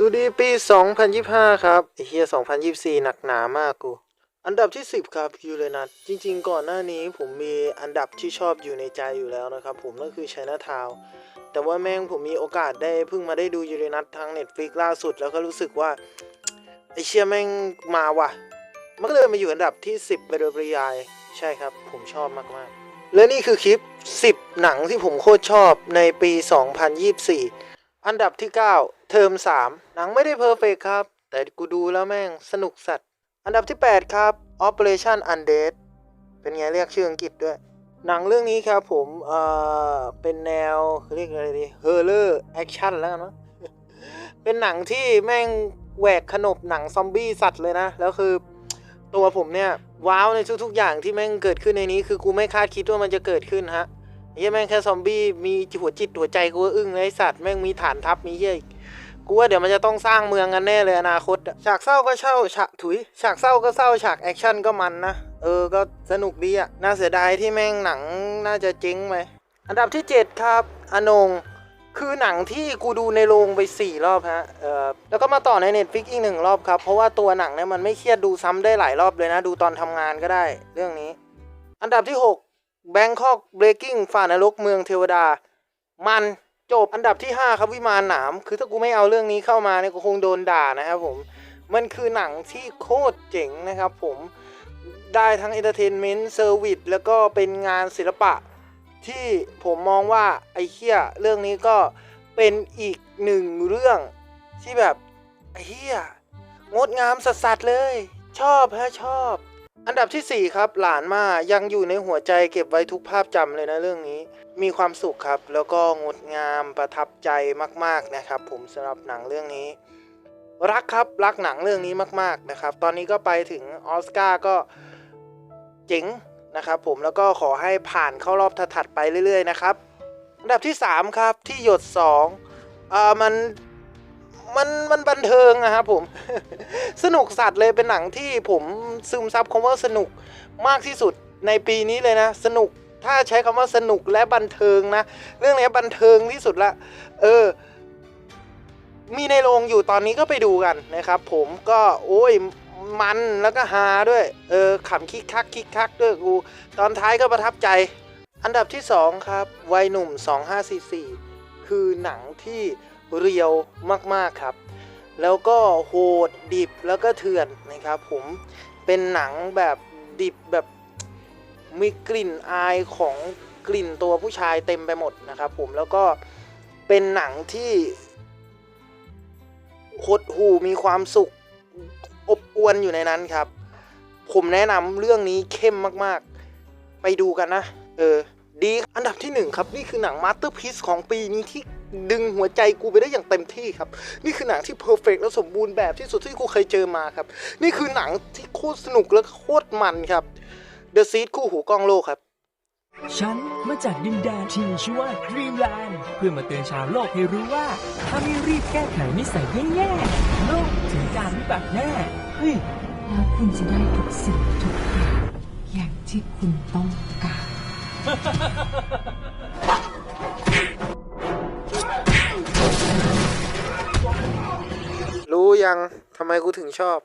สวัสดีปี 2025 ครับไอเฮีย2024 หนักหนามากกู อันดับที่ 10 ครับยูเรนัสจริง ๆ ก่อนหน้านี้ผมมีอันดับที่ชอบอยู่ในใจอยู่แล้วนะครับ ผมนั่นคือ China Town แต่ว่าแม่งผมมีโอกาสได้เพิ่งมาได้ดูยูเรนัสทาง Netflix ล่าสุดแล้วก็รู้สึกว่า ไอเชียแม่งมาว่ะ มันก็เลยมาอยู่อันดับที่ 10ไปโดยปริยาย ใช่ครับ ผมชอบมากๆ และนี่คือคลิป 10 หนังที่ผมโคตรชอบในปี 2024 อันดับที่ 9 เทอม 3 หนังไม่ได้เพอร์เฟกครับ แต่กูดูแล้วแม่งสนุกสัตว์ อันดับที่ 8 ครับ Operation Undead เป็นไงเรียกชื่ออังกฤษด้วย หนังเรื่องนี้ครับผมเอ่อเป็นแนวเรียกอะไรดีเฮอร์เลอร์แอคชั่นแล้วกันมั้งเป็นหนังที่แม่งแหวกขนบหนังซอมบี้สัตว์เลยนะ แล้วคือตัวผมเนี่ย ว้าวในทุกๆอย่างที่แม่งเกิดขึ้นในนี้ คือกูไม่คาดคิดว่ามันจะเกิดขึ้นฮะ เหี้ยแม่งแค่ซอมบี้มีหัวจิตหัวใจกูอึ้งเลยสัตว์แม่งมีฐานทัพมีเยอีกกูว่าเดี๋ยวมันจะต้องสร้างเมืองกันแน่เลยอนาคตฉากเศร้าก็เช่าฉากถุยฉากเศร้าก็เศร้าฉากแอคชั่นก็มันนะเออก็สนุกดีอะน่าเสียดายที่แม่งหนังน่าจะเจ๊งไปอันดับที่ 7 ครับอนงคือหนังที่กูดูในโรงไป 4 รอบฮะเออแล้วก็มาต่อใน Netflix อีกหนึ่งรอบครับ เพราะว่าตัวหนังเนี่ยมันไม่เครียดดูซ้ำได้หลายรอบเลยนะ ดูตอนทำงานก็ได้เรื่องนี้ อันดับที่ 6 Bangkok Breaking ฝ่านรกเมืองเทวดา มันจบอันดับที่ 5 ครับวิมานหนาม คือถ้ากูไม่เอาเรื่องนี้เข้ามาเนี่ยกูคงโดนด่านะครับผม มันคือหนังที่โคตรเจ๋งนะครับผมได้ทั้ง Entertainment Service แล้วก็เป็นงานศิลปะ ที่ผมมองว่าไอ้เหี้ยเรื่องนี้ก็เป็นอีกหนึ่งเรื่องที่แบบไอ้เหี้ยงดงามสัสๆเลย ชอบฮะชอบ อันดับที่ 4 ครับ หลานมายังอยู่ในหัวใจเก็บไว้ทุกภาพจำเลยนะเรื่องนี้ มีความสุขครับ แล้วก็งดงามประทับใจมาก ๆนะครับ ผมสำหรับหนังเรื่องนี้ รักครับรักหนังเรื่องนี้มาก ๆนะครับ ตอนนี้ก็ไปถึงออสการ์ก็เจ๋งนะครับผมแล้วก็ขอให้ผ่านเข้ารอบถัดไปเรื่อย ๆ นะครับ อันดับที่ 3 ครับที่หยด2อ่ามัน มันมันบันเทิงนะครับผม สนุกสัตว์เลยเป็นหนังที่ผมซึมซับคำว่าสนุกมากที่สุดในปีนี้เลยนะ สนุกถ้าใช้คำว่าสนุกและบันเทิงนะ เรื่องนี้บันเทิงที่สุดละ เออ มีในโรงอยู่ตอนนี้ก็ไปดูกันนะครับผมก็โอ้ยมันแล้วก็ฮาด้วย เออขำคิกคักคิกคักด้วยกู ตอนท้ายก็ประทับใจ อันดับที่ 2 ครับ วัยหนุ่ม 2544 คือหนังที่ เรียวมากๆครับ แล้วก็โหดดิบแล้วก็เถื่อนนะครับผมเป็นหนังแบบดิบแบบมีกลิ่นอายของกลิ่นตัวผู้ชายเต็มไปหมดนะครับผมแล้วก็เป็นหนังที่หดหูมีความสุขอบอวนอยู่ในนั้นครับ ผมแนะนำเรื่องนี้เข้มมากๆ ไปดูกันนะ เออ ดีอันดับที่หนึ่งครับ นี่คือหนังมาสเตอร์พีซของปีนี้ที่ ดึงหัวใจกูไปได้อย่างเต็มที่ครับ นี่คือหนังที่เพอร์เฟกและสมบูรณ์แบบที่สุดที่กูเคยเจอมาครับ นี่คือหนังที่โคตรสนุกและโคตรมันครับ The Seed คู่หูกล้องโลกครับฉันมาจากดินแดนที่มีชื่อว่า Dreamland เพื่อมาเตือนชาวโลกให้รู้ว่า ถ้าไม่รีบแก้ไขนิสัยแย่ๆโลกถึงการวิบัติแน่เฮ้ยแล้วคุณจะได้ทุกสิ่งทุกอย่างอย่างที่คุณต้องการรู้ ยังทำไมกูถึงชอบ